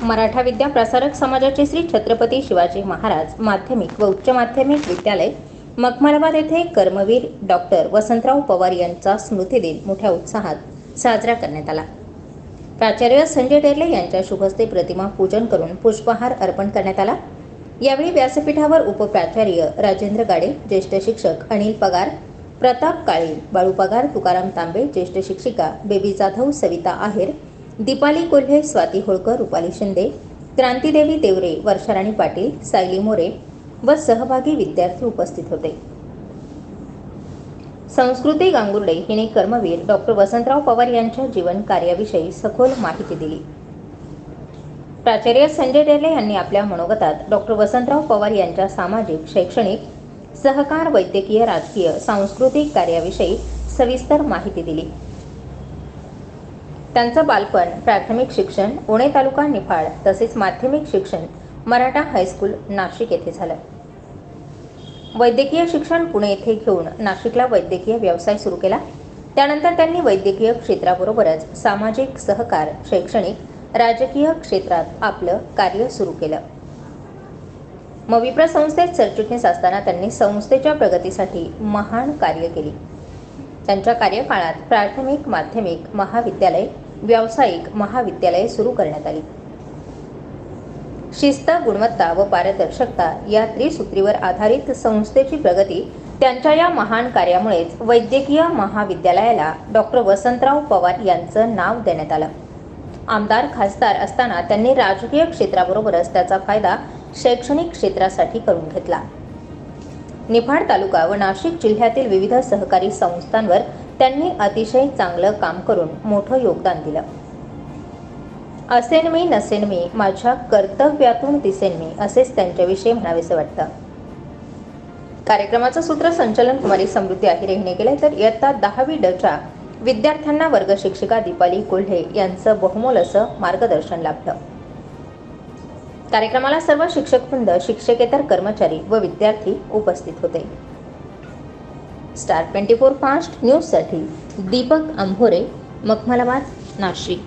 मराठा विद्या प्रसारक समाजाचे श्री छत्रपती शिवाजी महाराज माध्यमिक व उच्च माध्यमिक विद्यालय मखमलाबाद येथे कर्मवीर डॉक्टर वसंतराव पवार यांचा स्मृतिदिन मोठ्या उत्साहात साजरा करण्यात आला. प्राचार्य संजय टेरले यांच्या शुभस्ते प्रतिमा पूजन करून पुष्पहार अर्पण करण्यात आला. यावेळी व्यासपीठावर उपप्राचार्य राजेंद्र गाडे ज्येष्ठ शिक्षक अनिल पगार प्रताप काळे बाळू पगार तुकाराम तांबे ज्येष्ठ शिक्षिका बेबी जाधव सविता आहेर दीपाली कोल्हे स्वाती होळकर रुपाली शिंदे क्रांतीदेवी देवरे वर्षाराणी पाटील सायली मोरे व सहभागी विद्यार्थी उपस्थित होते. संस्कृती गांगुर्डे हिने कर्मवीर डॉक्टर वसंतराव पवार यांच्या जीवन कार्याविषयी सखोल माहिती दिली. प्राचार्य संजय डेले यांनी आपल्या मनोगतात डॉक्टर वसंतराव पवार यांच्या सामाजिक शैक्षणिक सहकार वैद्यकीय राजकीय सांस्कृतिक कार्याविषयी सविस्तर माहिती दिली. त्यांचं बालपण प्राथमिक शिक्षण पुणे तालुका निफाड तसेच माध्यमिक शिक्षण मराठा हायस्कूल नाशिक येथे झालं. वैद्यकीय शिक्षण पुणे येथे घेऊन नाशिकला वैद्यकीय व्यवसाय सुरू केला. त्यानंतर त्यांनी वैद्यकीय क्षेत्राबरोबरच सामाजिक सहकार शैक्षणिक राजकीय क्षेत्रात आपलं कार्य सुरू केलं. मविप्र संस्थेत सरचिटणीस असताना त्यांनी संस्थेच्या प्रगतीसाठी महान कार्य केली. त्यांच्या कार्यकाळात प्राथमिक माध्यमिक महाविद्यालय व्यावसायिक महाविद्यालये सुरू करण्यात आली. शिस्त गुणवत्ता व पारदर्शकता या त्रिसूत्रीवर आधारित संस्थेची प्रगती त्यांच्या या महान कार्यामुळेच वैद्यकीय महाविद्यालयाला डॉक्टर वसंतराव पवार यांचं नाव देण्यात आलं. आमदार खासदार असताना त्यांनी राजकीय क्षेत्राबरोबरच त्याचा फायदा शैक्षणिक क्षेत्रासाठी करून घेतला. निफाड तालुका व नाशिक जिल्ह्यातील विविध सहकारी संस्थांवर त्यांनी अतिशय चांगलं काम करून मोठं योगदान दिलं. असेन मी नसेन मी माझ्या कर्तव्यातून दिसेन मी असेच त्यांच्याविषयी म्हणावेसे वाटतं. कार्यक्रमाचं सूत्रसंचालन कुमारी समृद्धी आहिरे हिने केले तर इयत्ता दहावी डच्या विद्यार्थ्यांना वर्ग शिक्षिका दीपाली कोल्हे यांचं बहुमोल असं मार्गदर्शन लाभलं. कार्यक्रमाला सर्व शिक्षक वृंद शिक्षकेतर कर्मचारी व विद्यार्थी उपस्थित होते. स्टार ट्वेंटी फोर फास्ट न्यूजसाठी दीपक अंभोरे मखमलाबाद नाशिक.